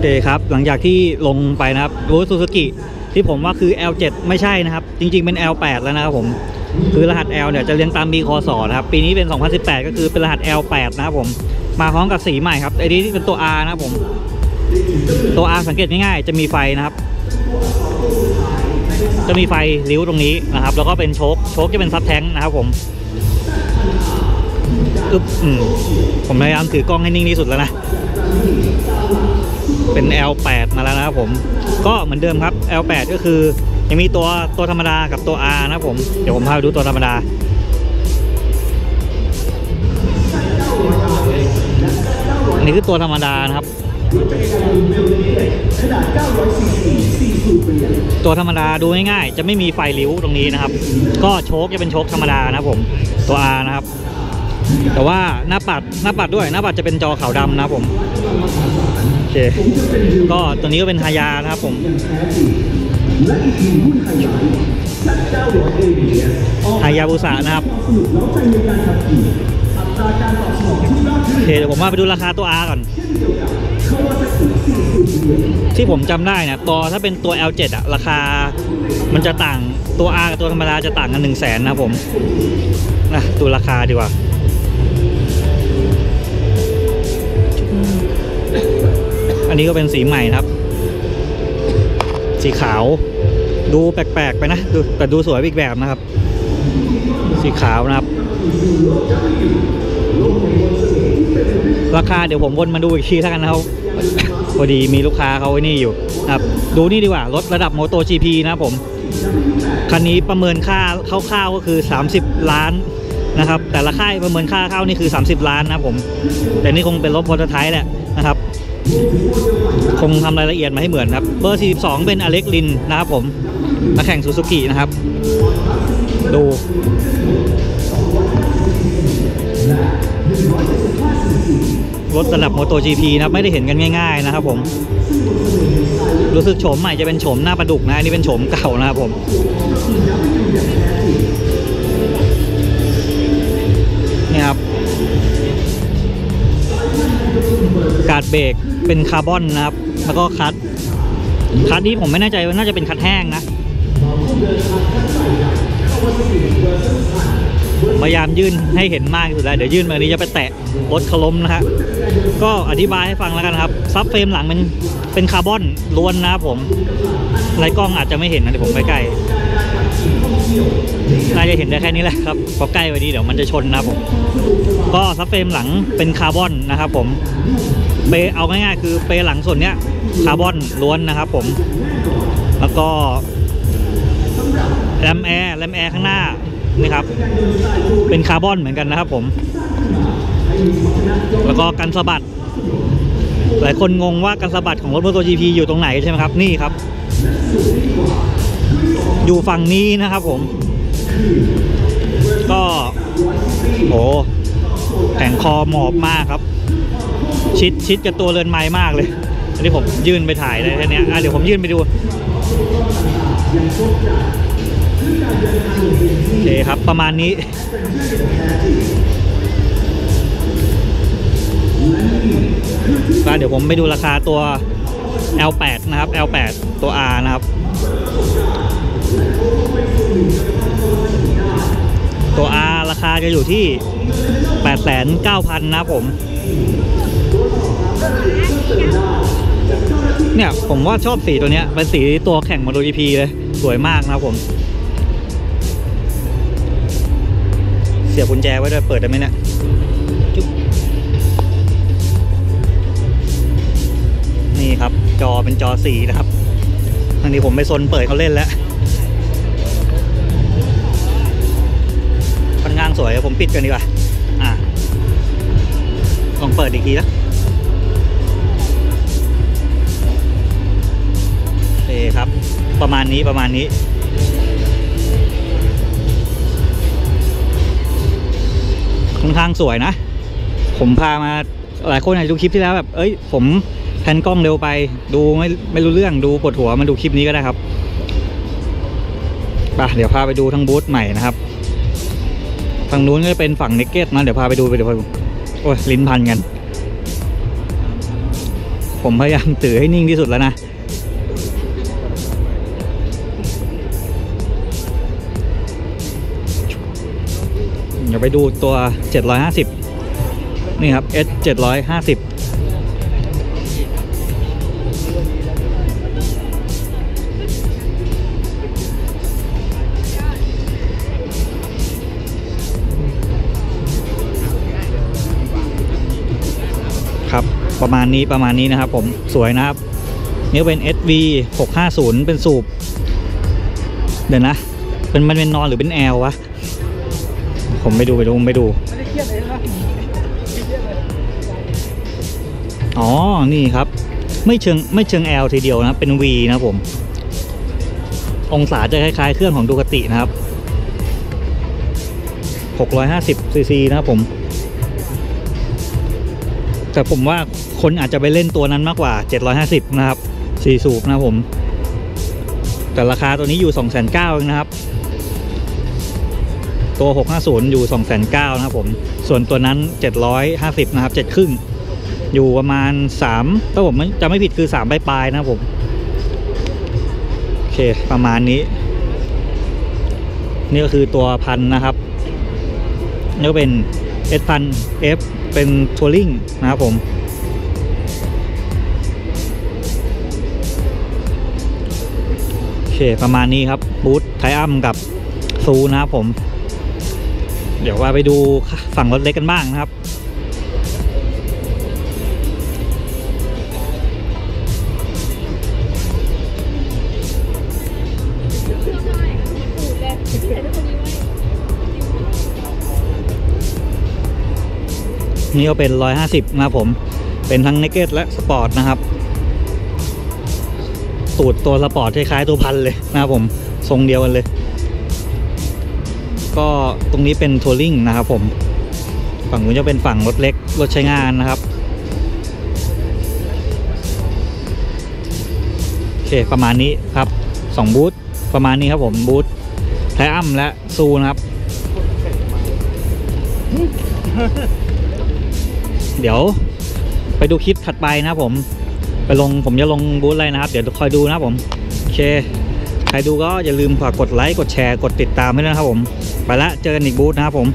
เคครับ หลังจากที่ลงไปนะครับรู้ซูซูกิที่ผมว่าคือ L7 ไม่ใช่นะครับ จริง ๆ เป็น L8 แล้วนะครับผม คือรหัส L เนี่ยจะเรียงตามปีคศนะครับ ปีนี้เป็น 2018 ก็คือเป็นรหัส L8 นะครับผม มาพร้อมกับสีใหม่ครับไอ้นี้เป็นตัว R นะครับผม ตัว R สังเกตง่ายๆ จะมีไฟนะครับ จะมีไฟริ้วตรงนี้นะครับ แล้วก็เป็นโชคโชคจะเป็นซับแท้งนะครับผมอึ๊บอืมผมพยายามถือกล้องให้นิ่งที่สุดแล้วนะ เป็น L8 มาแล้วนะครับผม ก็เหมือนเดิมครับ L8 ก็คือยังมีตัวตัวธรรมดากับตัว R นะครับผม เดี๋ยวผมพาไปดูตัวธรรมดา อันนี้คือตัวธรรมดานะครับ ตัวธรรมดาดูง่ายๆ จะไม่มีไฟริ้วตรงนี้นะครับ ก็โชคจะเป็นโชคธรรมดานะครับผม ตัว R นะครับ แต่ว่าหน้าปัดหน้าปัดด้วยหน้าปัดจะเป็นจอขาวดำนะผมโอเคก็ตัวนี้ก็เป็นฮายานะครับผมฮายาบุสะนะครับโอเคเดี๋ยวผมมาไปดูราคาตัว R ก่อน ที่ผมจำได้เนี่ยตัวถ้าเป็นตัว L7 อะราคา มันจะต่างตัว R กับตัวธรรมดาจะต่างกัน 1 0 0 0 0แสนนะผมนะดูราคาดีกว่า นี้ก็เป็นสีใหม่นะครับ สีขาว ดูแปลกๆไปนะดูแต่ดูสวยอีกแบบนะครับ สีขาวนะครับ ราคาเดี๋ยวผมวนมาดูอีกทีแล้วกันนะครับพอดีมีลูกค้าเขาไว้นี่อยู่นะครับ ดูนี่ดีกว่ารถระดับโมโต GP นะผม คันนี้ประเมินค่าคร่าวๆก็คือ 30 ล้านนะครับ แต่ละค่ายประเมินค่าเข้านี่คือ 30 ล้านนะครับผม แต่นี่คงเป็นรถโปรโตไทป์แหละนะครับ คงทำรายละเอียดมาให้เหมือนครับ เบอร์ 42 เป็นอเล็กลินนะครับผมนักแข่งซูซูกินะครับ ดูรถระดับ MotoGP นะครับ ไม่ได้เห็นกันง่าย ๆ นะครับผม รู้สึกโฉมใหม่จะเป็นโฉมหน้าประดุกนะ อันนี้เป็นโฉมเก่านะครับผม เบรกเป็นคาร์บอนนะครับ แล้วก็คัดคัดนี้ผมไม่แน่ใจว่าน่าจะเป็นคัดแห้งนะพยายามยื่นให้เห็นมากที่สุดแล้วเดี๋ยวยื่นมาอันนี้จะไปแตะรถเขล้มนะฮะก็อธิบายให้ฟังแล้วกันครับซับเฟรมหลังเป็นเป็นคาร์บอนล้วนนะครับผมในกล้องอาจจะไม่เห็นนะเดี๋ยวผมใกล้ๆน่าจะเห็นได้แค่นี้แหละครับพราะใกล้ไว้ดีเดี๋ยวมันจะชนนะครับผมก็ซับเฟรมหลังเป็นคาร์บอนนะครับผม เปเอาง่ายๆคือเปหลังส่วนเนี้ยคาร์บอนล้วนนะครับผม แล้วก็แรมแอร์แรมแอร์ข้างหน้านี่ครับ เป็นคาร์บอนเหมือนกันนะครับผม แล้วก็กันสะบัด หลายคนงงว่ากันสะบัดของรถ MotoGP อยู่ตรงไหนใช่ไหมครับ นี่ครับ อยู่ฝั่งนี้นะครับผม ก็โหแผงคอหมอบมากครับ ชิดชิดกับตัวเรือนไม้มากเลย อันนี้ผมยื่นไปถ่ายเลยแค่นี้อะเดี๋ยวผมยื่นไปดูโอเคครับประมาณนี้ก็เดี๋ยวผมไปดูราคาตัว L8 นะครับ L8 ตัว R นะครับ ตัว R ราคาจะอยู่ที่ 89,000 นะครับผม เนี่ยผมว่าชอบสีตัวเนี้ยเป็นสีตัวแข่ง MotoGP เลย สวยมากนะครับผม เสียบกุญแจไว้ด้วยเปิดได้ไหมเนี่ยจุ๊บนี่ครับ จอเป็นจอสีนะครับอันนี้ผมไปซนเปิดเขาเล่นแล้วค่อนข้างสวยผมปิดกันดีกว่า อะลองเปิดอีกทีนะ ประมาณนี้ประมาณนี้ ค่อนข้างสวยนะ ผมพามาหลายคนอาจจะดูคลิปที่แล้วแบบ เอ้ย ผมแพนกล้องเร็วไป ดูไม่ไม่รู้เรื่องดูปวดหัวมาดูคลิปนี้ก็ได้ครับไปเดี๋ยวพาไปดูทั้งบูธใหม่นะครับฝั่งนู้นก็จะเป็นฝั่งเนกเก็ตนะเดี๋ยวพาไปดูไปเดี๋ยวพาโอ้ยลิ้นพันกัน ผมพยายามถือให้นิ่งที่สุดแล้วนะ เดี๋ยวไปดูตัว 750 นี่ครับ S 750 ครับ ประมาณนี้ประมาณนี้นะครับผมสวยนะครับนี่เป็น SV 650 เป็นสูบ เดี๋ยวนะ เป็นมันเป็นนอนหรือเป็นแอลวะ ผมไปดูไปดูผมไปดูไม่ได้เครียดเลยนะไม่เครียดเลยอ๋อ นี่ครับ ไม่เชิงไม่เชิง L ทีเดียวนะ เป็น V นะผม องศาจะคล้ายๆ เครื่องของดูคตินะครับ 650ซีซีนะครับผม แต่ผมว่าคนอาจจะไปเล่นตัวนั้นมากกว่า 750 นะครับ 4 สูบนะครับผม แต่ราคาตัวนี้อยู่ 2,900เองนะครับ ตัว 650 อยู่ 2,900นะครับผม ส่วนตัวนั้น 750 นะครับ 7 ครึ่ง อยู่ประมาณ 3 ถ้าผมจะไม่ผิดคือ 3 ปลายๆนะครับผม โอเค ประมาณนี้ นี่ก็คือตัวพันนะครับ นี่ก็เป็น S พัน F เป็นทัวริงนะครับผมโอเคประมาณนี้ครับบูธไทอัมกับซูนะครับผม เดี๋ยวว่าไปดูฝั่งรถเล็กกันบ้างนะครับ นี่ก็เป็น 150นะครับผม เป็นทั้ง n น k เก d และสปอร์ตนะครับ ตูดตัวสปอร์ตคล้ายๆตัวพันเลยนะครับผม ทรงเดียวกันเลย ก็ตรงนี้เป็นทัวริงนะครับผม ฝั่งนู้นจะเป็นฝั่งรถเล็กรถใช้งานนะครับ โอเคประมาณนี้ครับ2บูธประมาณนี้ครับผมบูธไทอัมและซูนะครับ เดี๋ยวไปดูคลิปถัดไปนะผม ไปลงผมจะลงบูธอะไรนะครับ เดี๋ยวคอยดูนะครับผม โอเค ใครดูก็อย่าลืมฝากกดไลค์ กดแชร์ กดติดตามให้ด้วยนะครับผม ไปละเจอกันอีกบูธนะครับผม